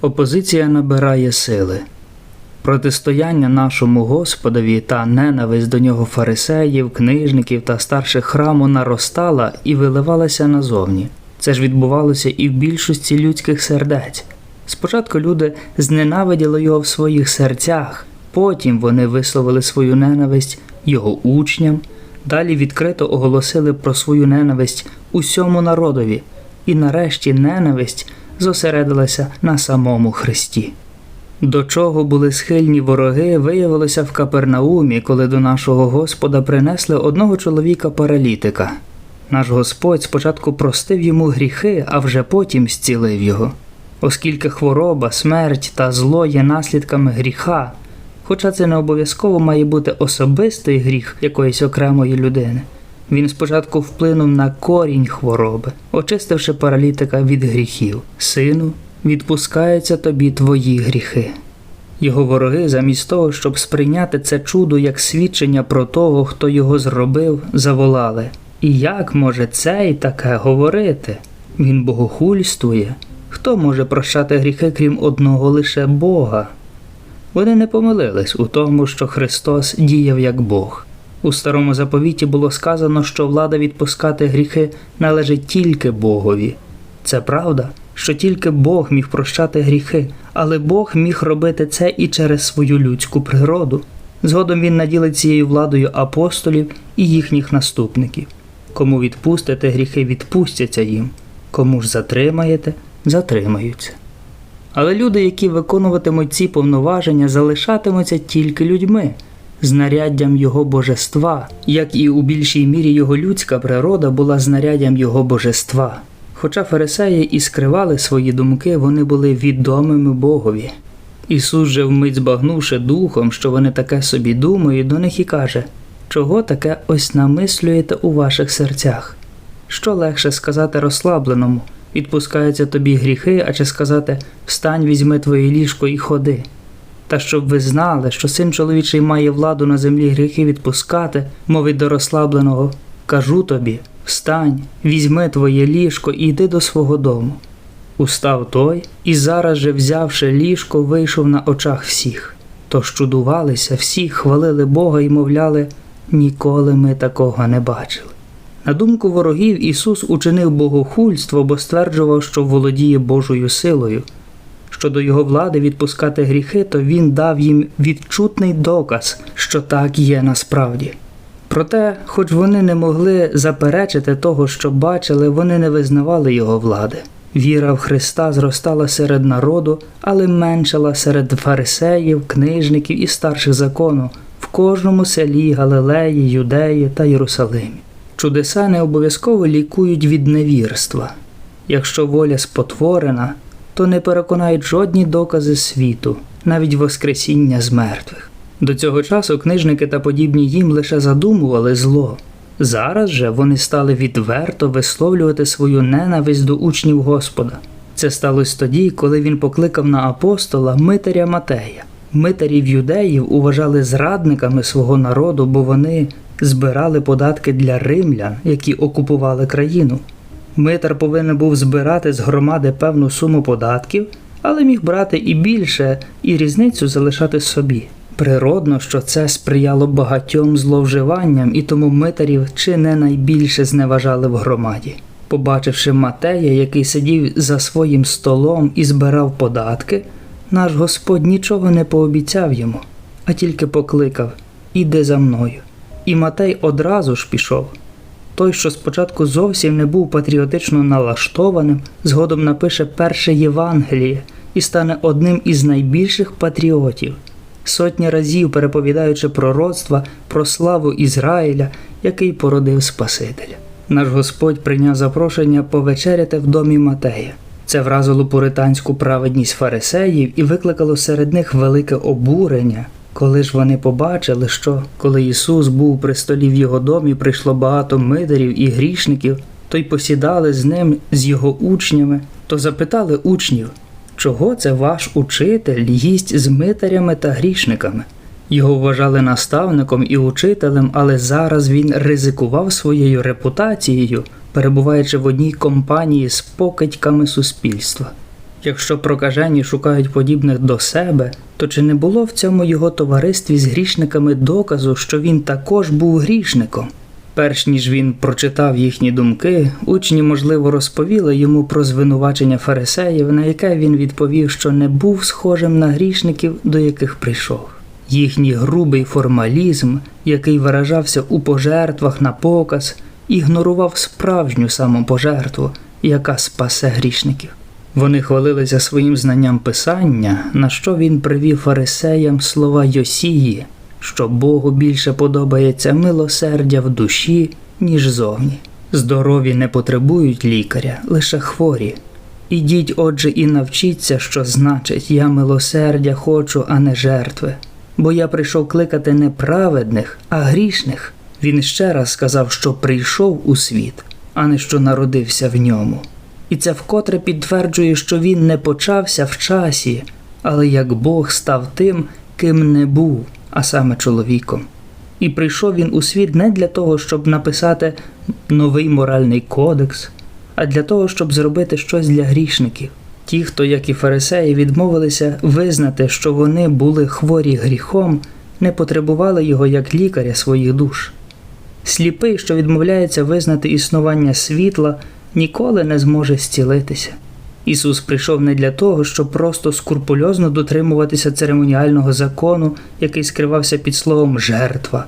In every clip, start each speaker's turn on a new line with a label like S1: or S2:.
S1: Опозиція набирає сили. Протистояння нашому Господові та ненависть до нього фарисеїв, книжників та старших храму наростала і виливалася назовні. Це ж відбувалося і в більшості людських сердець. Спочатку люди зненавиділи його в своїх серцях, потім вони висловили свою ненависть його учням, далі відкрито оголосили про свою ненависть усьому народові, і нарешті ненависть зосередилася на самому Христі. До чого були схильні вороги, виявилося в Капернаумі, коли до нашого Господа принесли одного чоловіка паралітика. Наш Господь спочатку простив йому гріхи, а вже потім зцілив його. Оскільки хвороба, смерть та зло є наслідками гріха, хоча це не обов'язково має бути особистий гріх якоїсь окремої людини. Він спочатку вплинув на корінь хвороби, очистивши паралітика від гріхів. Сину, відпускаються тобі твої гріхи. Його вороги, замість того, щоб сприйняти це чудо як свідчення про того, хто його зробив, заволали. І як може цей таке говорити? Він богохульствує. Хто може прощати гріхи, крім одного лише Бога? Вони не помилились у тому, що Христос діяв як Бог. У старому заповіті було сказано, що влада відпускати гріхи належить тільки Богові. Це правда, що тільки Бог міг прощати гріхи, але Бог міг робити це і через свою людську природу. Згодом він наділить цією владою апостолів і їхніх наступників. Кому відпустите гріхи, відпустяться їм, кому ж затримаєте, затримаються. Але люди, які виконуватимуть ці повноваження, залишатимуться тільки людьми, знаряддям його божества, як і у більшій мірі його людська природа була знаряддям його божества. Хоча фарисеї і скривали свої думки, вони були відомими Богові. Ісус же, вмить збагнувши духом, що вони таке собі думають, до них і каже: чого таке ось намислюєте у ваших серцях? Що легше сказати розслабленому, відпускаються тобі гріхи, а чи сказати Встань, візьми твоє ліжко і ходи. Та щоб ви знали, що син чоловічий має владу на землі гріхи відпускати, мовить до розслабленого, кажу тобі, встань, візьми твоє ліжко і йди до свого дому. Устав той і зараз же, взявши ліжко, вийшов на очах всіх. Тож чудувалися, всі хвалили Бога і мовляли, ніколи ми такого не бачили. На думку ворогів, Ісус учинив богохульство, бо стверджував, що володіє Божою силою. Щодо його влади відпускати гріхи, то він дав їм відчутний доказ, що так є насправді. Проте, хоч вони не могли заперечити того, що бачили, вони не визнавали його влади. Віра в Христа зростала серед народу, але меншала серед фарисеїв, книжників і старших закону в кожному селі Галилеї, Юдеї та Єрусалимі. Чудеса не обов'язково лікують від невірства. Якщо воля спотворена, то не переконають жодні докази світу, навіть Воскресіння з мертвих. До цього часу книжники та подібні їм лише задумували зло. Зараз же вони стали відверто висловлювати свою ненависть до учнів Господа. Це сталося тоді, коли він покликав на апостола Митаря Матея. Митарів юдеїв уважали зрадниками свого народу, бо вони збирали податки для римлян, які окупували країну. Митар повинен був збирати з громади певну суму податків, але міг брати і більше, і різницю залишати собі. Природно, що це сприяло багатьом зловживанням, і тому митарів чи не найбільше зневажали в громаді. Побачивши Матея, який сидів за своїм столом і збирав податки, наш Господь нічого не пообіцяв йому, а тільки покликав Іди за мною. І Матей одразу ж пішов. Той, що спочатку зовсім не був патріотично налаштованим, згодом напише перше Євангеліє і стане одним із найбільших патріотів, сотні разів переповідаючи пророцтва про славу Ізраїля, який породив Спасителя. Наш Господь прийняв запрошення повечеряти в домі Матея. Це вразило пуританську праведність фарисеїв і викликало серед них велике обурення. Коли ж вони побачили, що коли Ісус був при столі в його домі, прийшло багато мидарів і грішників, то й посідали з ним, з його учнями, то запитали учнів, чого це ваш учитель їсть з митарями та грішниками? Його вважали наставником і учителем, але зараз він ризикував своєю репутацією, перебуваючи в одній компанії з покидьками суспільства. Якщо прокажені шукають подібних до себе, то чи не було в цьому його товаристві з грішниками доказу, що він також був грішником? Перш ніж він прочитав їхні думки, учні, можливо, розповіли йому про звинувачення фарисеїв, на яке він відповів, що не був схожим на грішників, до яких прийшов. Їхній грубий формалізм, який виражався у пожертвах на показ, ігнорував справжню самопожертву, яка спасе грішників. Вони хвалилися своїм знанням писання, на що він привів фарисеям слова Йосії, що Богу більше подобається милосердя в душі, ніж зовні. Здорові не потребують лікаря, лише хворі. Ідіть, отже, і навчіться, що значить я милосердя хочу, а не жертви. Бо я прийшов кликати не праведних, а грішних. Він ще раз сказав, що прийшов у світ, а не що народився в ньому. І це вкотре підтверджує, що він не почався в часі, але як Бог став тим, ким не був, а саме чоловіком. І прийшов він у світ не для того, щоб написати новий моральний кодекс, а для того, щоб зробити щось для грішників. Ті, хто, як і фарисеї, відмовилися визнати, що вони були хворі гріхом, не потребували його як лікаря своїх душ. Сліпий, що відмовляється визнати існування світла, ніколи не зможе зцілитися. Ісус прийшов не для того, щоб просто скрупульозно дотримуватися церемоніального закону, який скривався під словом жертва,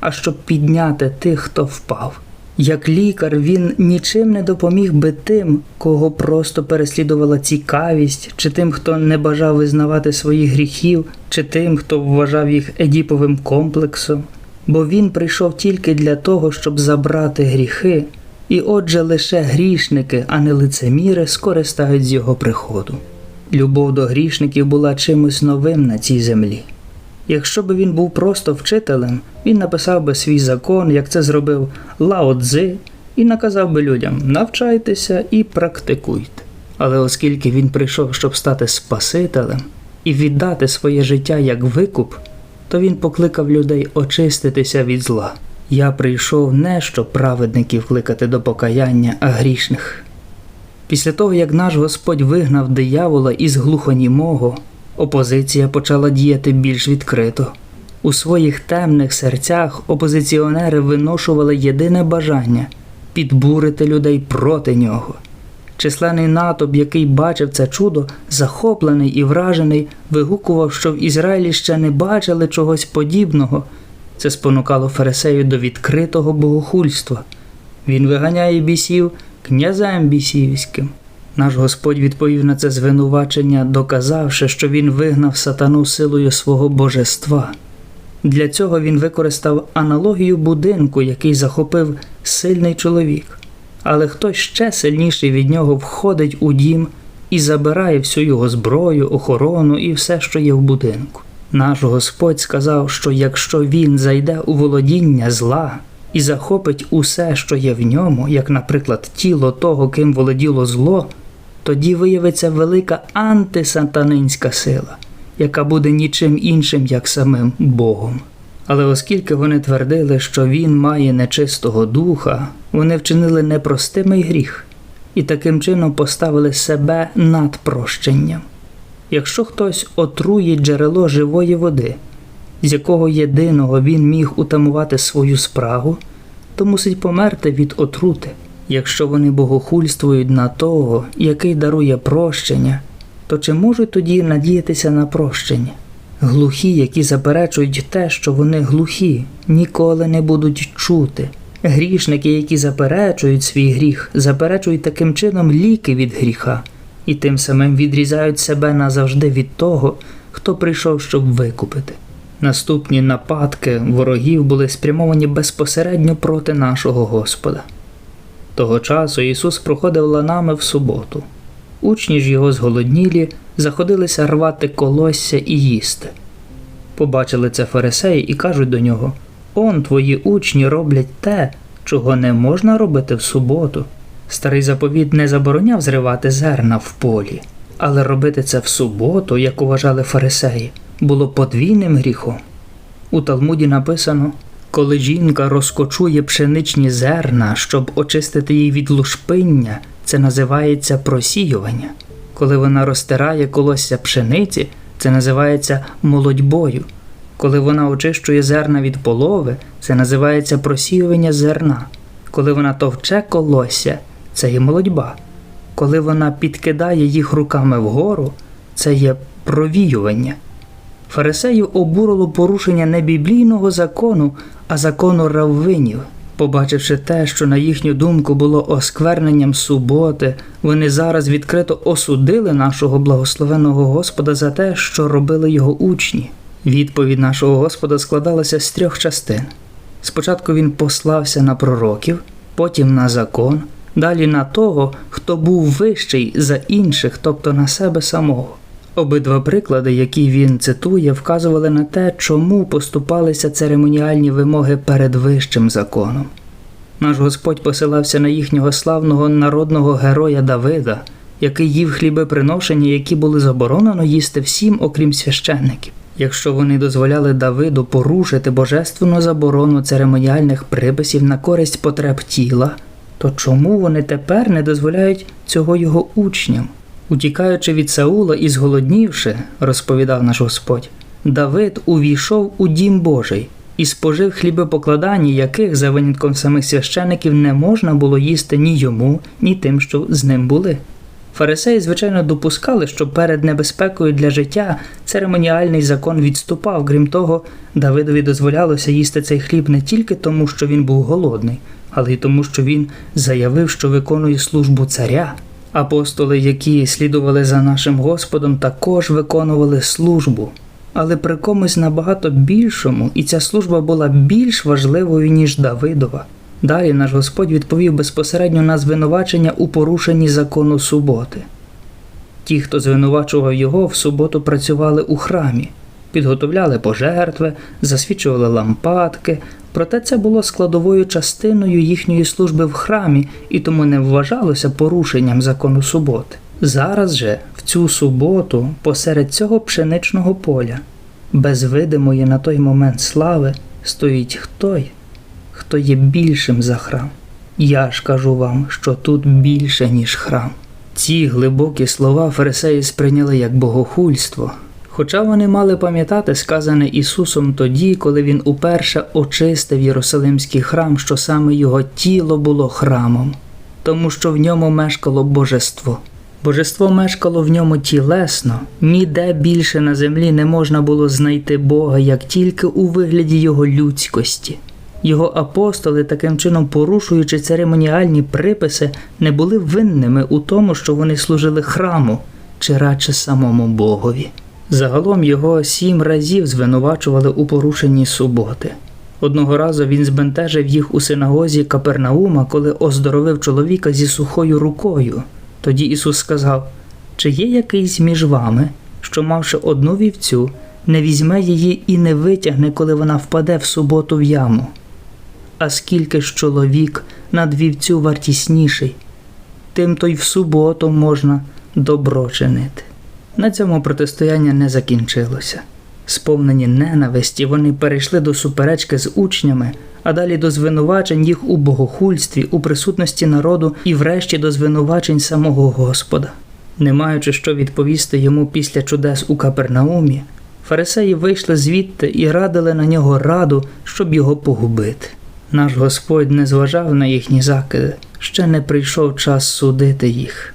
S1: а щоб підняти тих, хто впав. Як лікар, він нічим не допоміг би тим, кого просто переслідувала цікавість, чи тим, хто не бажав визнавати своїх гріхів, чи тим, хто вважав їх едіповим комплексом, бо він прийшов тільки для того, щоб забрати гріхи, і отже лише грішники, а не лицеміри, скористають з його приходу. Любов до грішників була чимось новим на цій землі. Якщо б він був просто вчителем, він написав би свій закон, як це зробив Лао Цзи, і наказав би людям навчайтеся і практикуйте. Але оскільки він прийшов, щоб стати Спасителем і віддати своє життя як викуп, то він покликав людей очиститися від зла. Я прийшов не щоб праведників кликати до покаяння, а грішних. Після того, як наш Господь вигнав диявола із глухонімого, опозиція почала діяти більш відкрито. У своїх темних серцях опозиціонери виношували єдине бажання підбурити людей проти нього. Численний натовп, який бачив це чудо, захоплений і вражений, вигукував, що в Ізраїлі ще не бачили чогось подібного. Це спонукало фарисею до відкритого богохульства. Він виганяє бісів князем бісівським. Наш Господь відповів на це звинувачення, доказавши, що він вигнав сатану силою свого божества. Для цього він використав аналогію будинку, який захопив сильний чоловік, але хтось ще сильніший від нього входить у дім і забирає всю його зброю, охорону і все, що є в будинку. Наш Господь сказав, що якщо він зайде у володіння зла і захопить усе, що є в ньому, як, наприклад, тіло того, ким володіло зло, тоді виявиться велика антисатанинська сила, яка буде нічим іншим, як самим Богом. Але оскільки вони твердили, що він має нечистого духа, вони вчинили непростимий гріх і таким чином поставили себе над прощенням. Якщо хтось отруїть джерело живої води, з якого єдиного він міг утамувати свою спрагу, то мусить померти від отрути. Якщо вони богохульствують на того, який дарує прощення, то чи можуть тоді надіятися на прощення? Глухі, які заперечують те, що вони глухі, ніколи не будуть чути. Грішники, які заперечують свій гріх, заперечують таким чином ліки від гріха і тим самим відрізають себе назавжди від того, хто прийшов, щоб викупити. Наступні нападки ворогів були спрямовані безпосередньо проти нашого Господа. Того часу Ісус проходив ланами в суботу. Учні ж його зголоднілі заходилися рвати колосся і їсти. Побачили це фарисеї і кажуть до нього: Он твої учні роблять те, чого не можна робити в суботу. Старий заповіт не забороняв зривати зерна в полі, але робити це в суботу, як уважали фарисеї, було подвійним гріхом. У Талмуді написано: коли жінка розкочує пшеничні зерна, щоб очистити її від лушпиння, це називається просіювання. Коли вона розтирає колосся пшениці, це називається молодьбою. Коли вона очищує зерна від полови, це називається просіювання зерна. Коли вона товче колосся, це є молодьба. Коли вона підкидає їх руками вгору, це є провіювання. Фарисеїв обурило порушення не біблійного закону, а закону раввинів. Побачивши те, що на їхню думку було оскверненням суботи, вони зараз відкрито осудили нашого благословеного Господа за те, що робили його учні. Відповідь нашого Господа складалася з трьох частин. Спочатку він послався на пророків, потім на закон, далі на того, хто був вищий за інших, тобто на себе самого. Обидва приклади, які він цитує, вказували на те, чому поступалися церемоніальні вимоги перед вищим законом. Наш Господь посилався на їхнього славного народного героя Давида, який їв хліби приношення, які були заборонено їсти всім, окрім священників. Якщо вони дозволяли Давиду порушити божественну заборону церемоніальних приписів на користь потреб тіла, то чому вони тепер не дозволяють цього його учням? Утікаючи від Саула і зголоднівши, розповідав наш Господь, Давид увійшов у дім Божий і спожив хліби покладання, яких за винятком самих священиків не можна було їсти ні йому, ні тим, що з ним були. Фарисеї, звичайно, допускали, що перед небезпекою для життя церемоніальний закон відступав. Крім того, Давидові дозволялося їсти цей хліб не тільки тому, що він був голодний, але й тому, що він заявив, що виконує службу царя. Апостоли, які слідували за нашим Господом, також виконували службу, але при комусь набагато більшому, і ця служба була більш важливою, ніж Давидова. Далі наш Господь відповів безпосередньо на звинувачення у порушенні закону суботи. Ті, хто звинувачував його, в суботу працювали у храмі, підготовляли пожертви, засвічували лампадки, проте це було складовою частиною їхньої служби в храмі і тому не вважалося порушенням закону суботи. Зараз же, в цю суботу, посеред цього пшеничного поля, без видимої на той момент слави, стоїть хтой, хто є більшим за храм. Я ж кажу вам, що тут більше, ніж храм. Ці глибокі слова фарисеї сприйняли як богохульство, хоча вони мали пам'ятати сказане Ісусом тоді, коли Він уперше очистив Єрусалимський храм, що саме його тіло було храмом, тому що в ньому мешкало божество. Божество мешкало в ньому тілесно, ніде більше на землі не можна було знайти Бога, як тільки у вигляді Його людськості. Його апостоли, таким чином порушуючи церемоніальні приписи, не були винними у тому, що вони служили храму чи радше самому Богові. Загалом його сім разів звинувачували у порушенні суботи. Одного разу він збентежив їх у синагозі Капернаума, коли оздоровив чоловіка зі сухою рукою. Тоді Ісус сказав: Чи є якийсь між вами, що, мавши одну вівцю, не візьме її і не витягне, коли вона впаде в суботу в яму? А скільки ж чоловік над вівцю вартісніший, тим то й в суботу можна добро чинити. На цьому протистояння не закінчилося. Сповнені ненависті, вони перейшли до суперечки з учнями, а далі до звинувачень їх у богохульстві, у присутності народу і врешті до звинувачень самого Господа. Не маючи що відповісти йому після чудес у Капернаумі, фарисеї вийшли звідти і радили на нього раду, щоб його погубити. Наш Господь не зважав на їхні закиди, ще не прийшов час судити їх.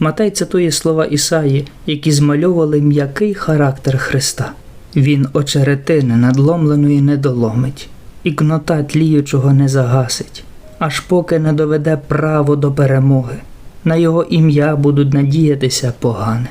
S1: Матей цитує слова Ісаї, які змальовували м'який характер Христа. Він очеретини надломленої не доломить, і кнота тліючого не загасить, аж поки не доведе право до перемоги. На його ім'я будуть надіятися погане.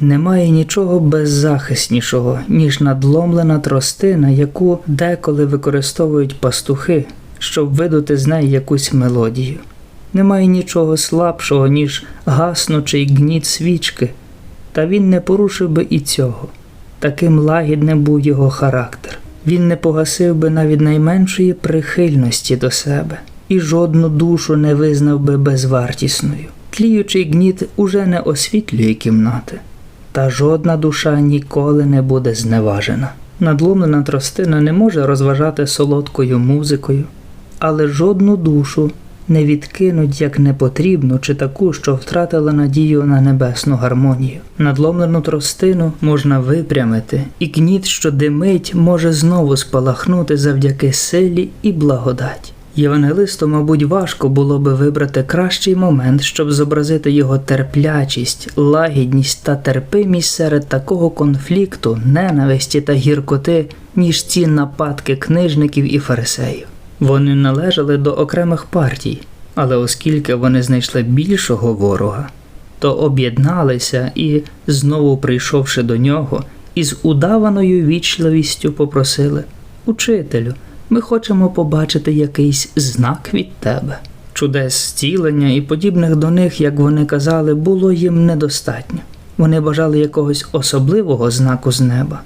S1: Немає нічого беззахиснішого, ніж надломлена тростина, яку деколи використовують пастухи, щоб видути з неї якусь мелодію. Немає нічого слабшого, ніж гаснучий гніт свічки, та він не порушив би і цього. Таким лагідним був його характер. Він не погасив би навіть найменшої прихильності до себе і жодну душу не визнав би безвартісною. Тліючий гніт уже не освітлює кімнати, та жодна душа ніколи не буде зневажена. Надломлена тростина не може розважати солодкою музикою, але жодну душу не відкинуть як непотрібну чи таку, що втратила надію на небесну гармонію. Надломлену тростину можна випрямити, і кніт, що димить, може знову спалахнути завдяки силі і благодаті. Євангелисту, мабуть, важко було би вибрати кращий момент, щоб зобразити його терплячість, лагідність та терпимість серед такого конфлікту, ненависті та гіркоти, ніж ці нападки книжників і фарисеїв. Вони належали до окремих партій, але оскільки вони знайшли більшого ворога, то об'єдналися і, знову прийшовши до нього, із удаваною вічливістю попросили Учителю, ми хочемо побачити якийсь знак від тебе. Чудес зцілення і подібних до них, як вони казали, було їм недостатньо. Вони бажали якогось особливого знаку з неба.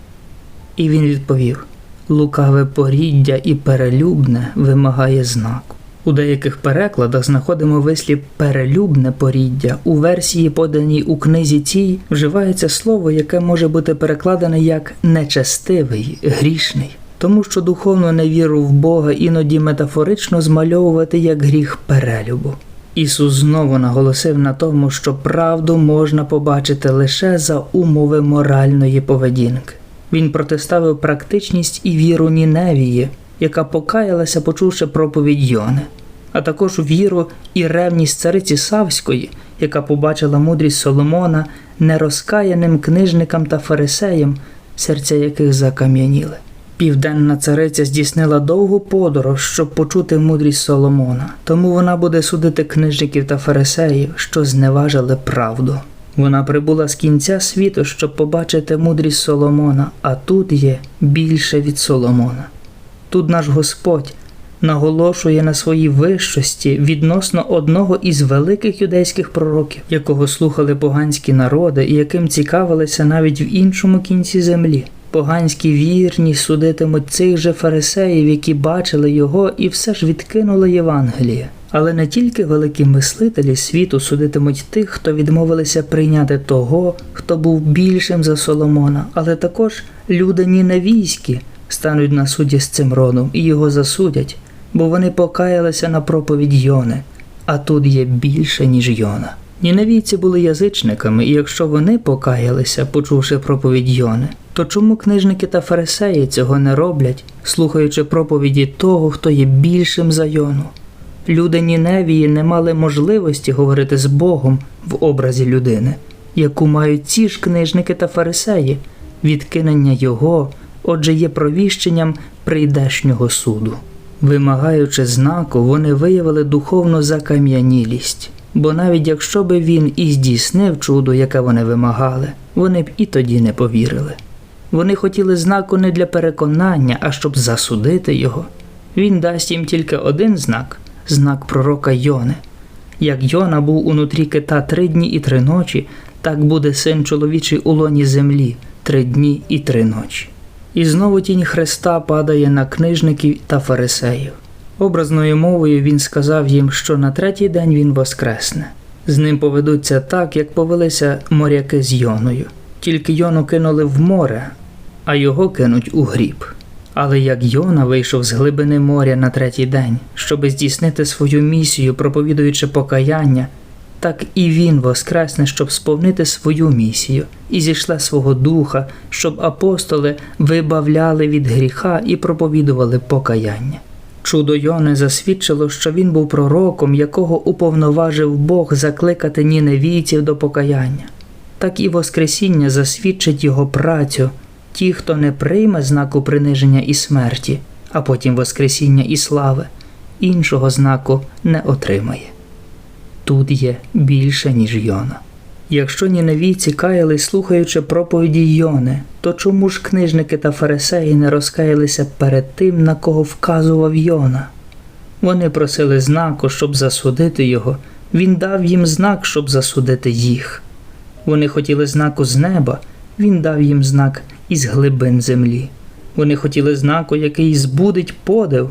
S1: І він відповів: лукаве поріддя і перелюбне вимагає знаку. У деяких перекладах знаходимо вислів перелюбне поріддя. У версії, поданій у книзі цій, вживається слово, яке може бути перекладене як нечестивий, грішний, тому що духовну невіру в Бога іноді метафорично змальовувати як гріх перелюбу. Ісус знову наголосив на тому, що правду можна побачити лише за умови моральної поведінки. Він протиставив практичність і віру Ніневії, яка покаялася, почувши проповідь Йони, а також віру і ревність цариці Савської, яка побачила мудрість Соломона нерозкаяним книжникам та фарисеям, серця яких закам'яніли. Південна цариця здійснила довгу подорож, щоб почути мудрість Соломона, тому вона буде судити книжників та фарисеїв, що зневажили правду. Вона прибула з кінця світу, щоб побачити мудрість Соломона, а тут є більше від Соломона. Тут наш Господь наголошує на своїй вищості відносно одного із великих юдейських пророків, якого слухали поганські народи і яким цікавилися навіть в іншому кінці землі. Поганські вірні судитимуть цих же фарисеїв, які бачили його і все ж відкинули Євангеліє. Але не тільки великі мислителі світу судитимуть тих, хто відмовилися прийняти того, хто був більшим за Соломона, але також люди ніневійські стануть на суді з цим родом і його засудять, бо вони покаялися на проповідь Йони, а тут є більше, ніж Йона. Ніневійці були язичниками, і якщо вони покаялися, почувши проповідь Йони, то чому книжники та фарисеї цього не роблять, слухаючи проповіді того, хто є більшим за Йону? Люди Ніневії не мали можливості говорити з Богом в образі людини, яку мають ці ж книжники та фарисеї. Відкинення його, отже, є провіщенням прийдешнього суду. Вимагаючи знаку, вони виявили духовну закам'янілість, бо навіть якщо би він і здійснив чудо, яке вони вимагали, вони б і тоді не повірили. Вони хотіли знаку не для переконання, а щоб засудити його. Він дасть їм тільки один знак знак пророка Йони. Як Йона був унутрі кита три дні і три ночі, так буде син чоловічий у лоні землі три дні і три ночі. І знову тінь Христа падає на книжників та фарисеїв. Образною мовою він сказав їм, що на третій день він воскресне. З ним поведуться так, як повелися моряки з Йоною. Тільки Йону кинули в море, а його кинуть у гріб. Але як Йона вийшов з глибини моря на третій день, щоби здійснити свою місію, проповідуючи покаяння, так і він воскресне, щоб сповнити свою місію, і зійшла свого духа, щоб апостоли вибавляли від гріха і проповідували покаяння. Чудо Йони засвідчило, що він був пророком, якого уповноважив Бог закликати ніневійців до покаяння. Так і Воскресіння засвідчить його працю. Ті, хто не прийме знаку приниження і смерті, а потім Воскресіння і слави, іншого знаку не отримає. Тут є більше, ніж Йона. Якщо ніневійці каялись, слухаючи проповіді Йони, то чому ж книжники та фарисеї не розкаялися перед тим, на кого вказував Йона? Вони просили знаку, щоб засудити його. Він дав їм знак, щоб засудити їх. Вони хотіли знаку з неба, він дав їм знак із глибин землі. Вони хотіли знаку, який збудить подив,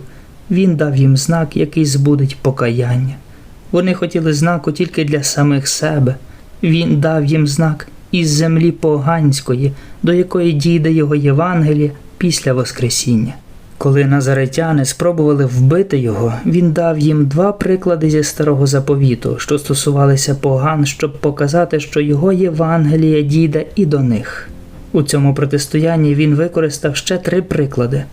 S1: він дав їм знак, який збудить покаяння. Вони хотіли знаку тільки для самих себе. Він дав їм знак із землі поганської, до якої дійде його Євангеліє після Воскресіння. Коли назаретяни спробували вбити його, він дав їм два приклади зі старого заповіту, що стосувалися поган, щоб показати, що його Євангеліє дійде і до них. У цьому протистоянні він використав ще три приклади.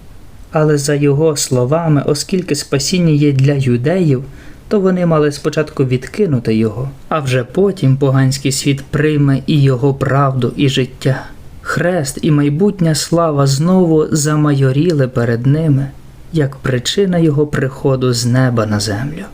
S1: Але за його словами, оскільки спасіння є для юдеїв, то вони мали спочатку відкинути його, а вже потім поганський світ прийме і його правду, і життя. Хрест і майбутня слава знову замайоріли перед ними, як причина його приходу з неба на землю.